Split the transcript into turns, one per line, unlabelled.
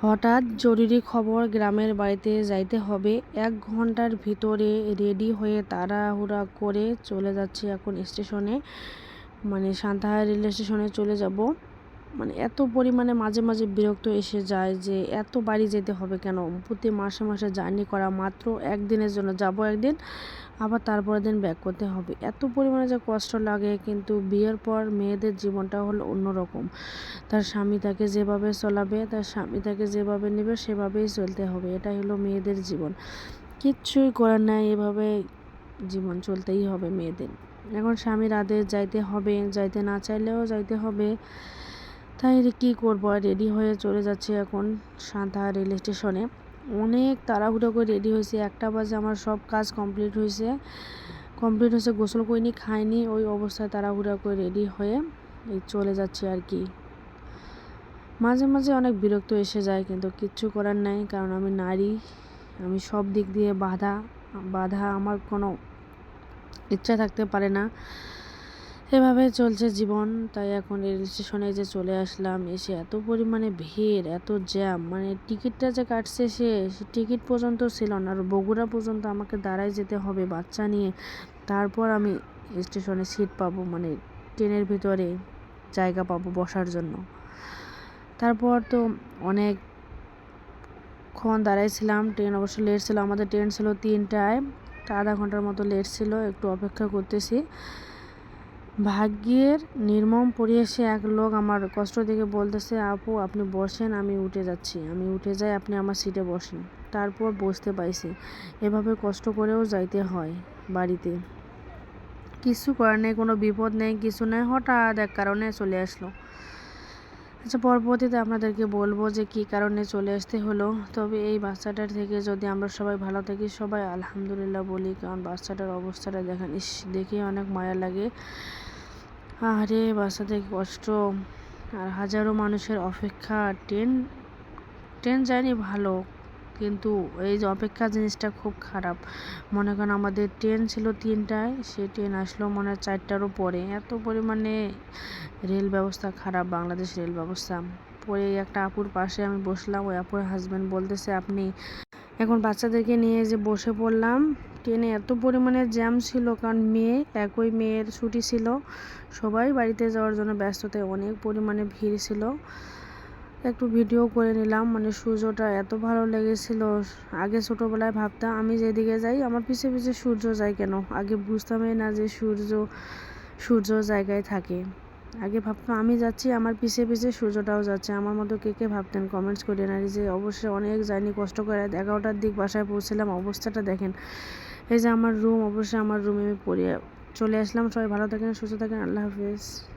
হঠাৎ জরুরি খবর গ্রামের বাড়িতে যাইতে হবে। এক ঘণ্টার ভিতরে রেডি হয়ে তাড়াহুড়া করে চলে যাচ্ছি এখন স্টেশনে। মানে সান্তাহার রেল স্টেশনে চলে যাব। মানে এত পরিমাণে মাঝে মাঝে বিরক্ত এসে যায় যে এত বাড়ি যেতে হবে কেন? প্রতি মাসে মাসে জার্নি করা মাত্র একদিনের জন্য যাব একদিন, আবার তারপরের দিন ব্যাক করতে হবে। এত পরিমাণে যে কষ্ট লাগে, কিন্তু বিয়ের পর মেয়েদের জীবনটা হলো অন্যরকম। তার স্বামী তাকে যেভাবে চলাবে, তার স্বামী তাকে যেভাবে নেবে, সেভাবেই চলতে হবে। এটাই হলো মেয়েদের জীবন। কিচ্ছুই করার নাই, এভাবে জীবন চলতেই হবে মেয়েদের। এখন স্বামীর আদেশ যাইতে হবে, যাইতে না চাইলেও যাইতে হবে। তাই কী করব? আর রেডি হয়ে চলে যাচ্ছে এখন সান্তা রেল স্টেশনে অনেক তাড়াহুড়ো করে রেডি হয়েছে। একটা বাজে আমার সব কাজ কমপ্লিট হয়েছে। কমপ্লিট হয়েছে, গোসল করিনি, খাইনি, ওই অবস্থায় তাড়াহুড়া করে রেডি হয়ে এই চলে যাচ্ছে আর কি। মাঝে মাঝে অনেক বিরক্ত এসে যায়, কিন্তু কিচ্ছু করার নাই, কারণ আমি নারী। আমি সব দিক দিয়ে বাধা বাধা আমার কোনো ইচ্ছা থাকতে পারে না। এভাবে চলছে জীবন। তাই এখন রেল স্টেশনে যে চলে আসলাম, এসে এত পরিমাণে ভিড়, এত জ্যাম মানে টিকিটটা যে কাটছে সে টিকিট পর্যন্ত ছিল না। আর বগুড়া পর্যন্ত আমাকে দাঁড়ায় যেতে হবে বাচ্চা নিয়ে। তারপর আমি স্টেশনে সিট পাবো মানে ট্রেনের ভিতরে জায়গা পাবো বসার জন্য। তারপর তো অনেক ক্ষণ দাঁড়াইছিলাম, ট্রেন অবশ্য লেট ছিল, আমাদের ট্রেন ছিল তিনটায়। আধা ঘণ্টার মতো লেট ছিল, একটু অপেক্ষা করতেছি। ভাগ্যের নির্মম পরিবেশে এক লোক আমার কষ্ট দেখে বলতেছে, আপু, আপনি বসেন, আমি উঠে যাচ্ছি। আমি উঠে যাই, আপনি আমার সিটে বসেন। তারপর বসতে পাইছি। এভাবে কষ্ট করেও যাইতে হয় বাড়িতে। কিছু করার নেই, কোনো বিপদ নেই, কিছু নেই। হঠাৎ এক কারণে চলে আসলো। আচ্ছা পরবর্তীতে আপনাদেরকে বলব যে কি কারণে চলে আসতে হলো। তবে এই বাচ্চাটার থেকে যদি আমরা সবাই ভালো থাকি, সবাই আলহামদুলিল্লাহ বলি, কারণ বাচ্চাটার অবস্থাটা দেখেন, ইস, দেখে অনেক মায়া লাগে। আরে বাচ্চা থেকে কষ্ট। আর হাজারো মানুষের অপেক্ষা, ট্রেন ট্রেন যায়নি ভালো। কিন্তু এই যে অপেক্ষা জিনিসটা খুব খারাপ। মনে করেন আমাদের ট্রেন ছিল তিনটায় সে ট্রেন আসলো মনে হয় চারটারও পরে এত পরিমাণে রেল ব্যবস্থা খারাপ, বাংলাদেশ রেল ব্যবস্থা। পরে একটা আপুর পাশে আমি বসলাম, ওই আপুর হাজব্যান্ড বলতেছে, আপনি এখন বাচ্চাদেরকে নিয়ে যে বসে পড়লাম ট্রেনে এত পরিমাণে জ্যাম ছিল, কারণ মেয়ে, একই মেয়ের ছুটি ছিল। সবাই বাড়িতে যাওয়ার জন্য ব্যস্ততায় অনেক পরিমাণে ভিড় ছিল। একটু ভিডিও করে নিলাম। মানে সূর্যটা এত ভালো লেগেছিল। আগে ছোটোবেলায় ভাবতাম আমি যেদিকে যাই, আমার পিছে পিছে সূর্য যায় কেন? আগে বুঝতামই না যে সূর্য সূর্য জায়গায় থাকে। আগে ভাবতাম আমি যাচ্ছি, আমার পিছে পিছে সূর্যটাও যাচ্ছে। আমার মতো কে কে ভাবতেন? কমেন্টস করে না। যে অবশ্যই অনেক যায়নি কষ্ট করে এগারোটার দিক বাসায় পৌঁছলাম, অবস্থাটা দেখেন। এই যে আমার রুম অবশ্যই আমার রুমে আমি পড়ে চলে আসলাম। সবাই ভালো থাকেন, সুস্থ থাকেন। আল্লাহ হাফিজ।